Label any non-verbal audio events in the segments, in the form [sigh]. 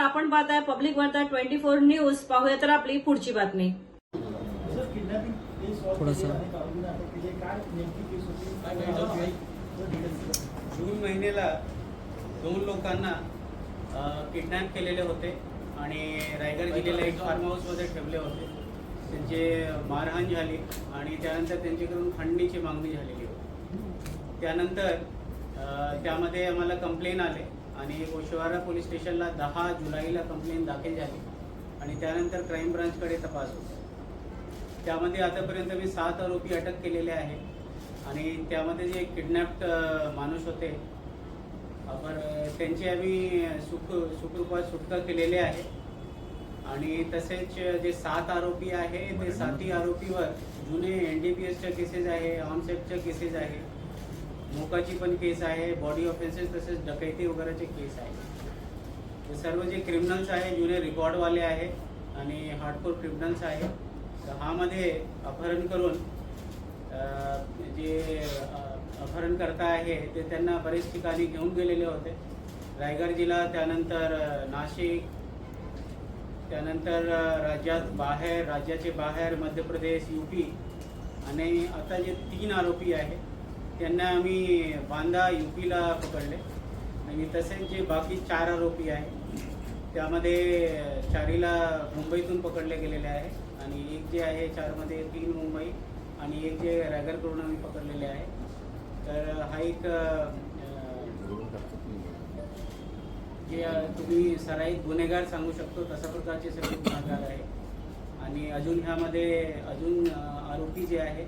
आपण पाहताय पब्लिक वार्ता ट्वेंटी फोर न्यूज पाहूया तर आपली पुढची बातमी. थोडंसं. जून महिन्याला दोन लोकांना किडनॅप केलेले होते आणि रायगड जिल्ह्याला एक फार्म हाऊसमध्ये ठेवले होते. त्यांचे मारहाण झाली आणि त्यानंतर त्यांच्याकडून खंडणीची मागणी झालेली होती. त्यानंतर त्यामध्ये आम्हाला कंप्लेन आले. आणि ओशवारा पोलीस स्टेशनला दहा जुलैला कंप्लेन दाखल झाली आणि त्यानंतर क्राईम ब्रांचकडे तपास होता. त्यामध्ये आतापर्यंत मी सात आरोपी अटक केलेले आहे आणि त्यामध्ये जे किडनॅप्ड माणूस होते आपण त्यांची आम्ही सुख सुखरूपात सुटका केलेली आहे. आणि तसेच जे सात आरोपी आहे ते सातही आरोपीवर जुने एन डी पी एसच्या केसेस आहे ऑनसेटच्या केसेस आहे. मोकाची पण केस आहे बॉडी ऑफेन्सेस तसेच डकैती वगैरेचे केस आहे हे सर्व जे क्रिमिनल्स आहे जुने रिकॉर्डवाले आहे आणि हार्डकोर क्रिमिनल्स आहे. तर हामध्ये अपहरण करून जे अपहरण अपहरणकर्ता आहे ते त्यांना बरेच ठिकाणी घेऊन गेलेले होते. रायगड जिल्हा त्यानंतर नाशिक त्यानंतर राज्यात बाहेर राज्याचे बाहेर मध्य प्रदेश यू पी आणि आता जे तीन आरोपी आहे त्यांना आम्ही बांदा यू पीला पकडले. आणि तसेच जे बाकी चार आरोपी आहे त्यामध्ये चारीला मुंबईतून पकडले गेलेले आहे. आणि एक जे आहे चारमध्ये तीन मुंबई आणि एक जे रायगडकडून आम्ही पकडलेले आहे. तर हा एक जे तुम्ही सराईत गुन्हेगार सांगू शकतो तशा प्रकारचे सगळे गुन्हेगार आहे आणि अजून ह्यामध्ये अजून आरोपी जे आहे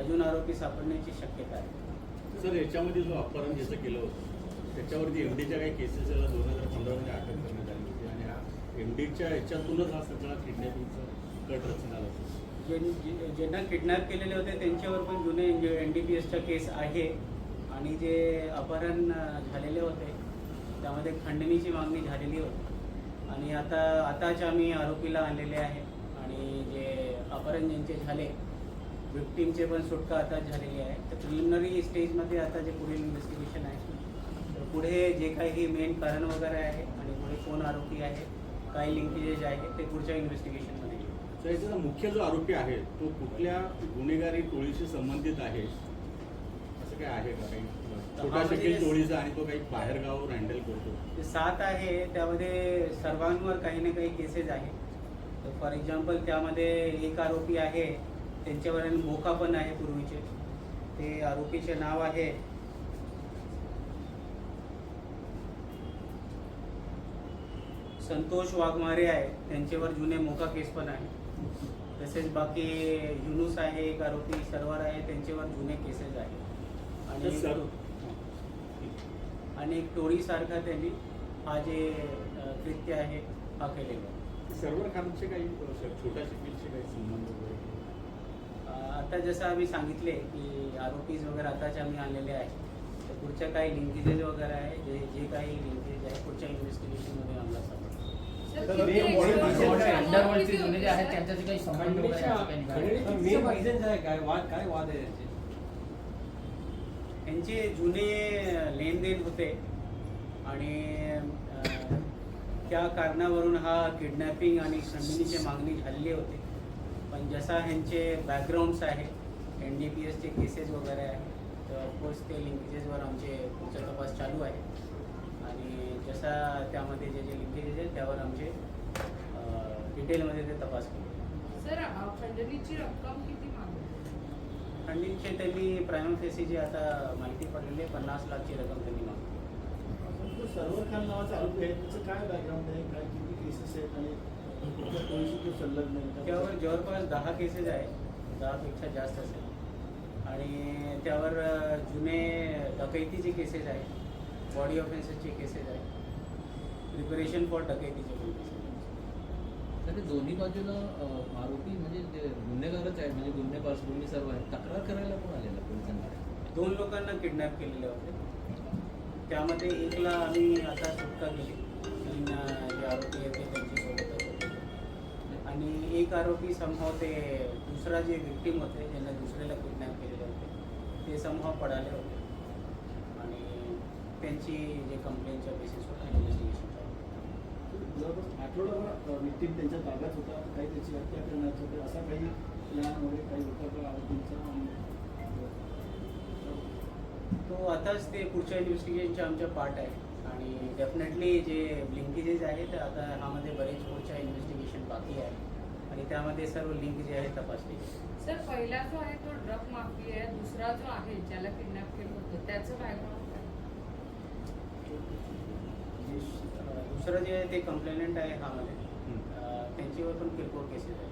अजून आरोपी सापडण्याची शक्यता आहे. सर याच्यामध्ये जो अपहरण ज्याचं केलं होतं त्याच्यावरती एम डीच्या काही केसेस दोन हजार पंधरामध्ये अटक करण्यात आली होती आणि हा एम डीच्या याच्यातूनच हा सगळा किडनॅपिंगचा कट रचना होता. ज्यांना किडनॅप केलेले होते त्यांच्यावर पण जुने एन डी पी एसचा केस आहे आणि जे अपहरण झालेले होते त्यामध्ये खंडणीची मागणी झालेली होती. आणि आता आताच आम्ही आरोपीला आणलेले आहे आणि जे अपहरण ज्यांचे झाले विक्टीमचे पण सुटका आता झालेली आहे. तर प्रिलिमिनरी स्टेजमध्ये आता जे पुढील इन्व्हेस्टिगेशन आहे तर पुढे जे काही मेन कारण वगैरे आहे आणि पुढे कोण आरोपी आहे काय लिंकेजेस आहे ते पुढच्या इन्व्हेस्टिगेशनमध्ये तर याचा मुख्य जो आरोपी आहे तो कुठल्या गुन्हेगारी टोळीशी संबंधित आहे? असं काय आहे का काही? छोटा शकील टोळीचा आणि तो काही हँडल करतो? ते सात आहे त्यामध्ये सर्वांवर काही ना काही केसेस आहे तर फॉर एक्झाम्पल त्यामध्ये एक आरोपी आहे त्यांच्यावर मोका पण आहे पूर्वीचे. ते आरोपीचे नाव आहे. संतोष वाघमारे आहे. त्यांच्यावर जुने मोका केस पण आहे. तसेच बाकी युनुस आहे एक आरोपी सरवर आहे त्यांच्यावर जुने केसेस आहे तर आणि आणि एक टोळीसारखा त्यांनी हा जे कृत्य आहे हा केलेला. सर्व खानचे काही अ, छोटा शकीलचे काही संबंध आता जसं आम्ही सांगितले की आरोपीज वगैरे आताच आम्ही आणलेले आहे तर पुढच्या काही लिंकेजेस वगैरे आहे जे जे काही लिंकेज आहे पुढच्या इन्व्हेस्टिगेशनमध्ये आम्हाला सापडतं अंडरवर्ल्डचे जुने जे आहेत त्यांच्याशी काही संबंध वगैरे असं काही निघालं? मेन रिझन काय काय? वाद काय वाद आहे त्यांचे जुने लेनदेन होते आणि त्या कारणावरून हा किडनॅपिंग आणि खंडणीची मागणी झालेली होती. पण जसा ह्यांचे बॅकग्राऊंड्स आहे एन डी पी एसचे केसेस वगैरे आहे तर ऑफकोर्स ते लिंकेजेसवर आमचे पुढचा तपास चालू आहे. आणि जसा त्यामध्ये जे जे लिंकेजेस आहेत त्यावर आमचे डिटेलमध्ये ते तपास केले सर खंडणीची रक्कम किती मागली खंडणीचे त्यांनी प्रायम फेसी जी आता माहिती पडलेली आहे पन्नास लाखची रक्कम त्यांनी मागली तो सर्वर खान नावाचा आरोपी आहे. त्याचं काय बॅकग्राऊंड आहे? काय किती केसेस आहेत आणि त्यावर जवळपास दहा केसेस आहे. दहापेक्षा जास्त असेल. आणि त्यावर जुने डकैतीचे केसेस आहे बॉडी ऑफेन्सेसचे केसेस आहे प्रिपरेशन फॉर डकैतीचे पण केसेस तर दोन्ही बाजूला आरोपी म्हणजे ते गुन्हेगारच आहे म्हणजे गुन्हे पार्श्वभूमी सर्व आहे तक्रार करायला कोण आलेला पोलिसांकडे दोन लोकांना किडनॅप केलेले होते. त्यामध्ये एकला आम्ही आता सुटका केली. तीन जे आरोपी आहेत त्यांची. आणि एक आरोपी समभाव ते दुसरा जे विक्टीम होते ज्यांना दुसऱ्याला किडनॅप केलेले होते ते समभाव पडाले होते. आणि त्यांची जे कंप्लेनच्या बेसिसवर इन्व्हेस्टिगेशन चालू आहे. जवळपास आठवडाभर विक्टीम त्यांच्या ताब्यात होता काही त्याची हत्या करण्याचं वगैरे असा काही प्लॅन वगैरे काही होता का आरोपींचा? तो आताच ते पुढच्या इन्व्हेस्टिगेशनचे आमच्या पार्ट आहे. आणि डेफिनेटली जे लिंकेजेस आहेत आता ह्यामध्ये बरेच पुढच्या इन्व्हेस्टिगेशन बाकी आहे. आणि त्यामध्ये सर्व लिंक जे आहे तपासले सर पहिला जो आहे तो ड्रग माफी आहे. दुसरा जो आहे ज्याला किडनॅप केलं होतं त्याचं बॅकग्राऊंड दुसरं जे आहे ते कंप्लेनंट आहे ह्यामध्ये अं, त्यांच्यावर पण किरकोळ केसेस आहेत.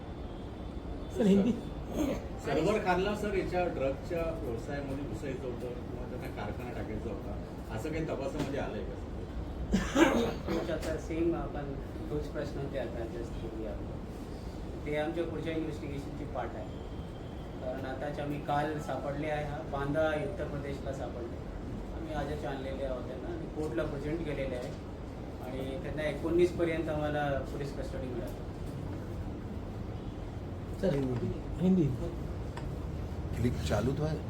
सर्व्हर खानला सर याच्या ड्रगच्या व्यवसायामध्ये घुसायचं होतं किंवा त्यांना कारखाना टाकायचा होता असं काही तपासामध्ये आलंय का [laughs] सेम आपण तोच प्रश्न ते आता जस्ट ते आमच्या पुढच्या इन्व्हेस्टिगेशनची पार्ट आहे. कारण आताच आम्ही काल सापडले आहे हा. बांदा उत्तर प्रदेशला सापडले. आम्ही आजच आणलेले आहोत त्यांना आणि कोर्टला प्रेझेंट केलेले आहे. आणि त्यांना एकोणीसपर्यंत आम्हाला पोलीस कस्टडी मिळाली. हिंदी. क्लिक चालू तो है